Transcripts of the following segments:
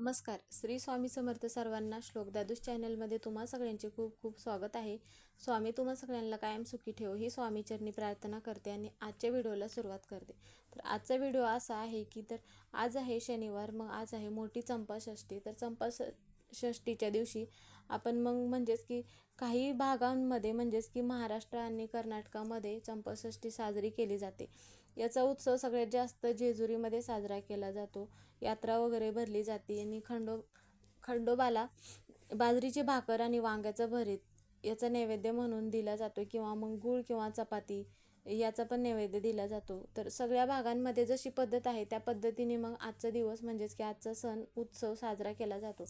नमस्कार. श्री स्वामी समर्थ सर्वांना श्लोक दादूस चॅनलमध्ये तुम्हा सगळ्यांचे खूप खूप स्वागत आहे. स्वामी तुम्हा सगळ्यांना कायम सुखी ठेव ही स्वामी चरणी प्रार्थना करते आणि आजच्या व्हिडिओला सुरुवात करते. तर आजचा व्हिडिओ असा आहे की तर आज आहे शनिवार मग आज आहे मोठी चंपा षष्टी तर चंपा षष्टीच्या दिवशी आपण मग म्हणजेच की काही भागांमध्ये म्हणजेच की महाराष्ट्र आणि कर्नाटकामध्ये चंपाषष्ठी साजरी केली जाते. याचा उत्सव सगळ्यात जास्त जेजुरीमध्ये साजरा केला जातो. यात्रा वगैरे भरली जाते आणि खंडो खंडोबाला बाजरीची भाकर आणि वांग्याचं भरीत याचा नैवेद्य म्हणून दिला जातो किंवा मग गूळ किंवा चपाती याचा पण नैवेद्य दिला जातो. तर सगळ्या भागांमध्ये जशी पद्धत आहे त्या पद्धतीने मग आजचा दिवस म्हणजेच की आजचा सण उत्सव साजरा केला जातो.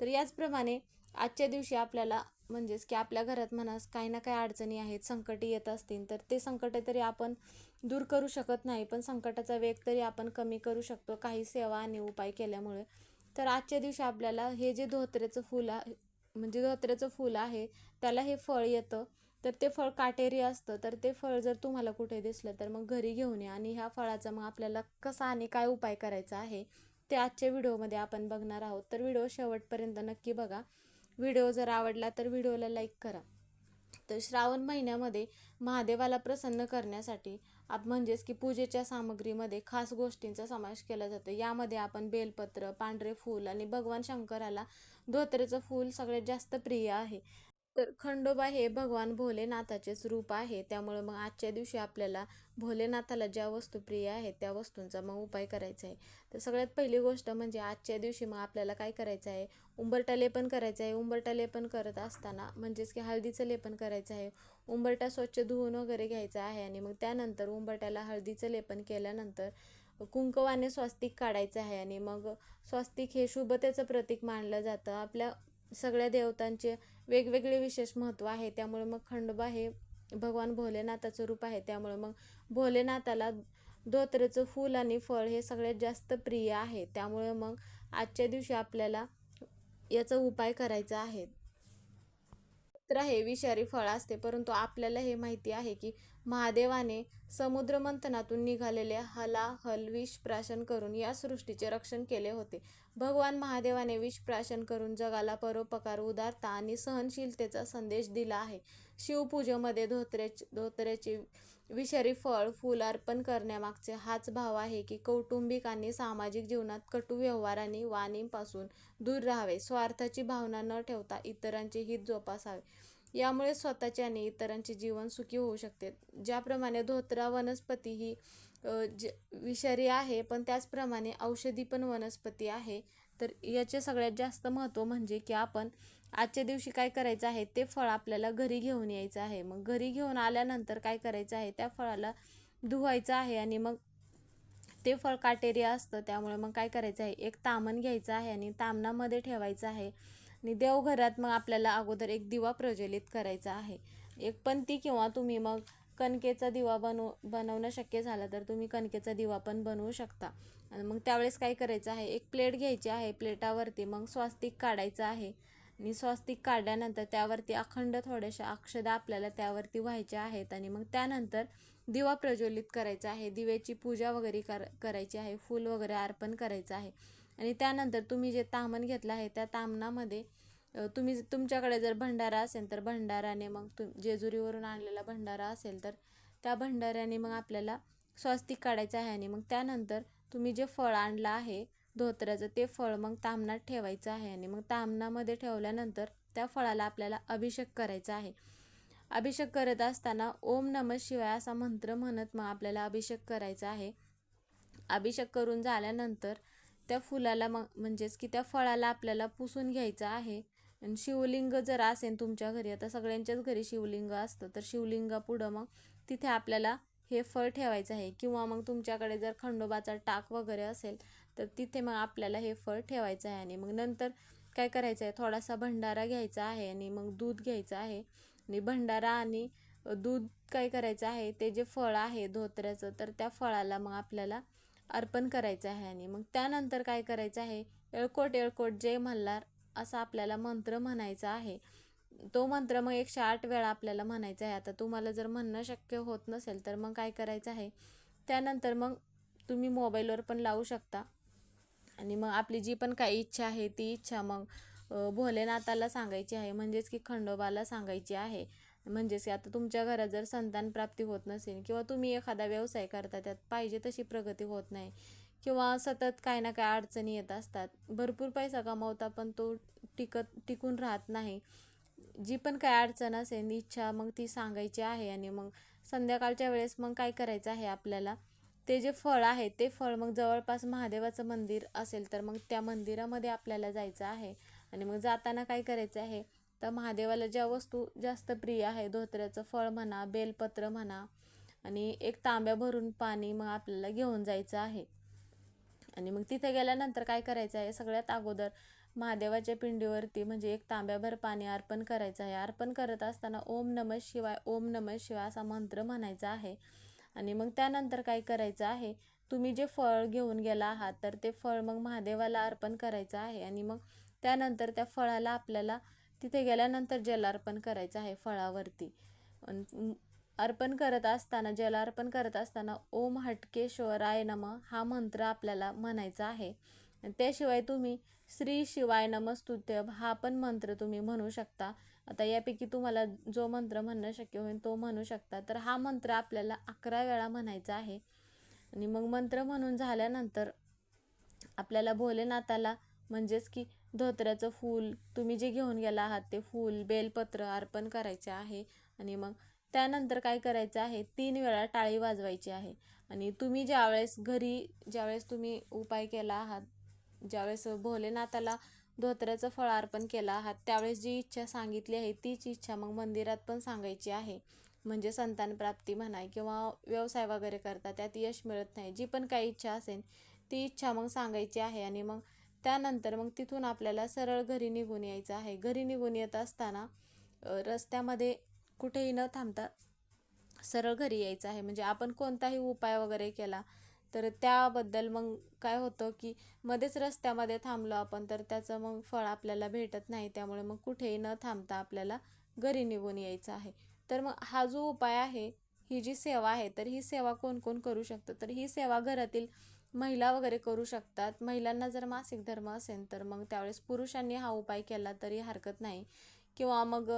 तर याचप्रमाणे आजच्या दिवशी आपल्याला म्हणजेच की आपल्या घरात म्हणास काही ना काही अडचणी आहेत संकटे येत असतील तर ते संकट तरी आपण दूर करू शकत नाही पण संकटाचा वेग तरी आपण कमी करू शकतो काही सेवा आणि उपाय केल्यामुळे. तर आजच्या दिवशी आपल्याला हे जे धोत्र्याचं फूल आहे म्हणजे धोत्र्याचं फूल आहे त्याला हे फळ येतं तर ते फळ काटेरी असतं तर ते फळ जर तुम्हाला कुठे दिसलं तर मग घरी घेऊन या आणि ह्या फळाचा मग आपल्याला कसा आणि काय उपाय करायचा आहे ते आजच्या व्हिडिओमध्ये आपण बघणार आहोत. तर व्हिडिओ शेवटपर्यंत नक्की बघा. व्हिडिओ जर आवडला तर व्हिडिओला लाईक करा. तर श्रावण महिन्यामध्ये महादेवाला प्रसन्न करण्यासाठी आप म्हणजेच की पूजेच्या सामग्रीमध्ये खास गोष्टींचा समावेश केला जातो. यामध्ये आपण बेलपत्र पांढरे फूल आणि भगवान शंकराला धोत्रेचं फूल सगळ्यात जास्त प्रिय आहे. तर खंडोबा हे भगवान भोलेनाथाचेच रूप आहे. त्यामुळे मग आजच्या दिवशी आपल्याला भोलेनाथाला ज्या वस्तू प्रिय आहेत त्या वस्तूंचा मग उपाय करायचा आहे. तर सगळ्यात पहिली गोष्ट म्हणजे आजच्या दिवशी मग आपल्याला काय करायचं आहे? उंबरटा लेपन करायचं आहे. उंबरटा लेपन करत असताना म्हणजेच की हळदीचं लेपन करायचं आहे. उंबरटा स्वच्छ धुवून वगैरे घ्यायचा आहे आणि मग त्यानंतर उंबरट्याला हळदीचं लेपन केल्यानंतर कुंकवाने स्वस्तिक काढायचं आहे आणि मग स्वस्तिक हे शुभतेचं प्रतीक मानलं जातं. आपल्या सगळ्या देवतांचे वेगवेगळे विशेष महत्त्व आहे. त्यामुळे मग खंडोबा हे भगवान भोलेनाथाचं रूप आहे. त्यामुळे मग भोलेनाथाला धोत्रेचं फूल आणि फळ हे सगळ्यात जास्त प्रिय आहे. त्यामुळे मग आजच्या दिवशी आपल्याला याचा उपाय करायचा आहे. तर हे विषारी फळ असते. परंतु आपल्याला हे माहिती आहे की महादेवाने समुद्रमंथनातून निघालेले हलाहल विष प्राशन करून या सृष्टीचे रक्षण केले होते. भगवान महादेवाने विष प्राशन करून जगाला परोपकार उदारता आणि सहनशीलतेचा संदेश दिला आहे. शिवपूजेमध्ये धोत्रे धोत्रेचे विषारी फळ फूल अर्पण करण्यामागचे हाच भाव आहे की कौटुंबिक आणि सामाजिक जीवनात कटू व्यवहार आणि वाणींपासून दूर राहावे. स्वार्थाची भावना न ठेवता इतरांचे हित जोपासावे. यामुळे स्वतःचे आणि इतरांचे जीवन सुखी होऊ शकते. ज्याप्रमाणे धोत्रा वनस्पती ही ज विषारी आहे पण त्याचप्रमाणे औषधी पण वनस्पती आहे. तर याचे सगळ्यात जास्त महत्त्व म्हणजे की आपण आजच्या दिवशी काय करायचं आहे ते फळ आपल्याला घरी घेऊन यायचं आहे. मग घरी घेऊन आल्यानंतर काय करायचं आहे त्या फळाला धुवायचं आहे आणि मग ते फळ काटेरी असतं. त्यामुळे मग काय करायचं आहे एक तामण घ्यायचं आहे आणि तामणामध्ये ठेवायचं आहे. आणि देवघरात मग आपल्याला अगोदर एक दिवा प्रज्वलित करायचा आहे. एक पंती किंवा तुम्ही मग कणकेचा दिवा बनव बनवणं शक्य झालं तर तुम्ही कणकेचा दिवा पण बनवू शकता. आणि मग त्यावेळेस काय करायचं आहे एक प्लेट घ्यायची आहे प्लेटावरती मग स्वास्तिक काढायचं आहे. आणि स्वास्तिक काढल्यानंतर त्यावरती अखंड थोड्याशा अक्षदा आपल्याला त्यावरती व्हायच्या आहेत आणि मग त्यानंतर दिवा प्रज्वलित करायचा आहे. दिव्याची पूजा वगैरे कर करायची आहे फूल वगैरे अर्पण करायचं आहे. आणि त्यानंतर तुम्ही जे तामण घेतलं आहे त्या तामणामध्ये तुम्ही तुमच्याकडे जर भंडारा असेल तर भंडाराने मग तु जेजुरीवरून आणलेला भंडारा असेल तर त्या भंडाऱ्याने मग आपल्याला स्वास्तिक काढायचं आहे आणि मग त्यानंतर तुम्ही जे फळ आणलं आहे धोत्र्याचं ते फळ मग तामणात ठेवायचं आहे आणि मग तामणामध्ये ठेवल्यानंतर त्या फळाला आपल्याला अभिषेक करायचा आहे. अभिषेक करत असताना ओम नम शिवाय असा मंत्र म्हणत मग आपल्याला अभिषेक करायचा आहे. अभिषेक करून झाल्यानंतर त्या फुलाला मग म्हणजेच की त्या फळाला आपल्याला पुसून घ्यायचं आहे. आणि शिवलिंग जर असेल तुमच्या घरी आता सगळ्यांच्याच घरी शिवलिंग असतं तर शिवलिंगा पुढं मग तिथे आपल्याला हे फळ ठेवायचं आहे. किंवा मग तुमच्याकडे जर खंडोबाचा टाक वगैरे असेल तर तिथे मग आपल्याला हे फळ ठेवायचं आहे. आणि मग नंतर काय करायचं आहे? थोडासा भंडारा घ्यायचा आहे आणि मग दूध घ्यायचं आहे. आणि भंडारा आणि दूध काय करायचं आहे? ते जे फळ आहे धोत्र्याचं तर त्या फळाला मग आपल्याला अर्पण करायचं आहे आणि मग त्यानंतर काय करायचं आहे? एळकोट एळकोट जय मल्हार असा आपल्याला मंत्र म्हणायचा आहे. तो मंत्र मग एकशे आठ वेळा आपल्याला म्हणायचा आहे. आता तुम्हाला जर म्हणणं शक्य होत नसेल तर मग काय करायचं आहे? त्यानंतर मग तुम्ही मोबाईलवर पण लावू शकता. आणि मग आपली जी पण काही इच्छा आहे ती इच्छा मग भोलेनाथाला सांगायची आहे. म्हणजेच की खंडोबाला सांगायची आहे. म्हणजेच की आता तुमच्या घरात जर संतान प्राप्ती होत नसेल किंवा तुम्ही एखादा व्यवसाय करता त्यात पाहिजे तशी प्रगती होत नाही किंवा सतत काही ना काय अडचणी येत असतात भरपूर पैसा कमावता पण तो टिकत टिकून राहत नाही. जी पण काय अडचण असेल इच्छा मग ती सांगायची आहे आणि मग संध्याकाळच्या वेळेस मग काय करायचं आहे आपल्याला? ते जे फळ आहे ते फळ मग जवळपास महादेवाचं मंदिर असेल तर मग त्या मंदिरामध्ये आपल्याला जायचं आहे. आणि मग जाताना काय करायचं आहे? तर महादेवाला ज्या वस्तू जास्त प्रिय आहे धोत्र्याचं फळ म्हणा बेलपत्र म्हणा आणि एक तांब्या भरून पाणी मग आपल्याला घेऊन जायचं आहे. आणि मग तिथे गेल्यानंतर काय करायचं आहे? सगळ्यात अगोदर महादेवाच्या पिंडीवरती म्हणजे एक तांब्याभर पाणी अर्पण करायचं आहे. अर्पण करत असताना ओम नम शिवाय ओम नम शिवाय असा मंत्र म्हणायचा आहे. आणि मग त्यानंतर काय करायचं आहे? तुम्ही जे फळ घेऊन गेला आहात तर ते फळ मग महादेवाला अर्पण करायचं आहे. आणि मग त्यानंतर त्या फळाला आपल्याला तिथे गेल्यानंतर जल अर्पण करायचं आहे फळावरती. अर्पण करत असताना जल अर्पण करत असताना ओम हटकेश्वराय नम हा मंत्र आपल्याला म्हणायचा आहे. त्याशिवाय तुम्ही श्री शिवाय नमस्तुत्य हा पण मंत्र तुम्ही म्हणू शकता. आता यापैकी तुम्हाला जो मंत्र म्हणणं शक्य होईल तो म्हणू शकता. तर हा मंत्र आपल्याला अकरा वेळा म्हणायचा आहे. आणि मग मंत्र म्हणून झाल्यानंतर आपल्याला भोलेनाथाला म्हणजेच की धोत्र्याचं फूल तुम्ही जे घेऊन गेला आहात ते फूल बेलपत्र अर्पण करायचे आहे. आणि मग त्यानंतर काय करायचं आहे? तीन वेळा टाळी वाजवायची आहे. आणि तुम्ही ज्यावेळेस घरी ज्यावेळेस तुम्ही उपाय केला आहात ज्यावेळेस भोलेनाथाला धोत्र्याचं फळ अर्पण केलं आहात त्यावेळेस जी इच्छा सांगितली आहे तीच इच्छा मग मंदिरात पण सांगायची आहे. म्हणजे संतान प्राप्ती म्हणा किंवा व्यवसाय वगैरे करता त्यात यश मिळत नाही. जी पण काही इच्छा असेल ती इच्छा मग सांगायची आहे. आणि मग त्यानंतर मग तिथून आपल्याला सरळ घरी निघून यायचं आहे. घरी निघून येत असताना रस्त्यामध्ये कुठेही न थांबता सरळ घरी यायचं आहे. म्हणजे आपण कोणताही उपाय वगैरे केला तर त्याबद्दल मग काय होतं की मध्येच रस्त्यामध्ये थांबलो आपण तर त्याचं मग फळ आपल्याला भेटत नाही. त्यामुळे मग कुठेही न थांबता आपल्याला घरी निघून यायचं आहे. तर मग हा जो उपाय आहे ही जी सेवा आहे तर ही सेवा कोण कोण करू शकतं? तर ही सेवा घरातील महिला वगैरे करू शकतात. महिलांना जर मासिक धर्म असेल तर मग त्यावेळेस पुरुषांनी हा उपाय केला तरी हरकत नाही. किंवा मग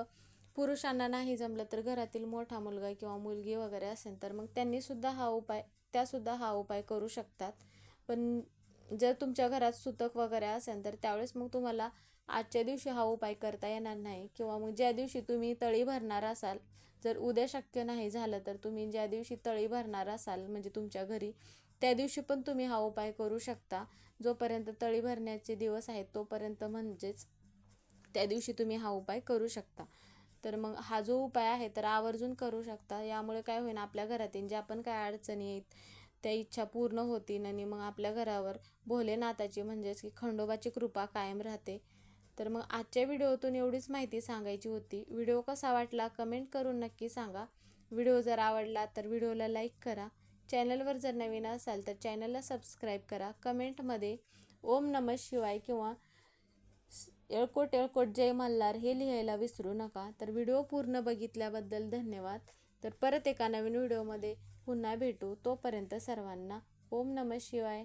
पुरुषांना नाही जमलं तर घरातील मोठा मुलगा किंवा मुलगी वगैरे असेल तर मग त्यांनीसुद्धा हा उपाय त्यासुद्धा हा उपाय करू शकतात. पण जर तुमच्या घरात सुतक वगैरे असेल तर त्यावेळेस मग तुम्हाला आजच्या दिवशी हा उपाय करता येणार नाही. किंवा मग ज्या दिवशी तुम्ही तळी भरणार असाल जर उद्या शक्य नाही झालं तर तुम्ही ज्या दिवशी तळी भरणार असाल म्हणजे तुमच्या घरी त्या दिवशी पण तुम्ही हा उपाय करू शकता. जोपर्यंत तळी भरण्याचे दिवस आहेत तोपर्यंत म्हणजेच त्या दिवशी तुम्ही हा उपाय करू शकता. तर मग हा जो उपाय आहे तर आवर्जून करू शकता. यामुळे काय होईल आपल्या घरातील ज्या पण काय अडचणी आहेत त्या इच्छा पूर्ण होतील आणि मग आपल्या घरावर भोलेनाथाची म्हणजेच की खंडोबाची कृपा कायम राहते. तर मग आजच्या व्हिडिओतून एवढीच माहिती सांगायची होती. व्हिडिओ कसा वाटला कमेंट करून नक्की सांगा. व्हिडिओ जर आवडला तर व्हिडिओला लाईक करा. चॅनलवर जर नवीन असाल तर चॅनलला सबस्क्राईब करा. कमेंटमध्ये ओम नमः शिवाय किंवा येळकोट येळकोट जय मल्हार हे लिहायला विसरू नका. तर व्हिडिओ पूर्ण बघितल्याबद्दल धन्यवाद. तर परत एका नवीन व्हिडिओमध्ये पुन्हा भेटू. तोपर्यंत सर्वांना ओम नमः शिवाय.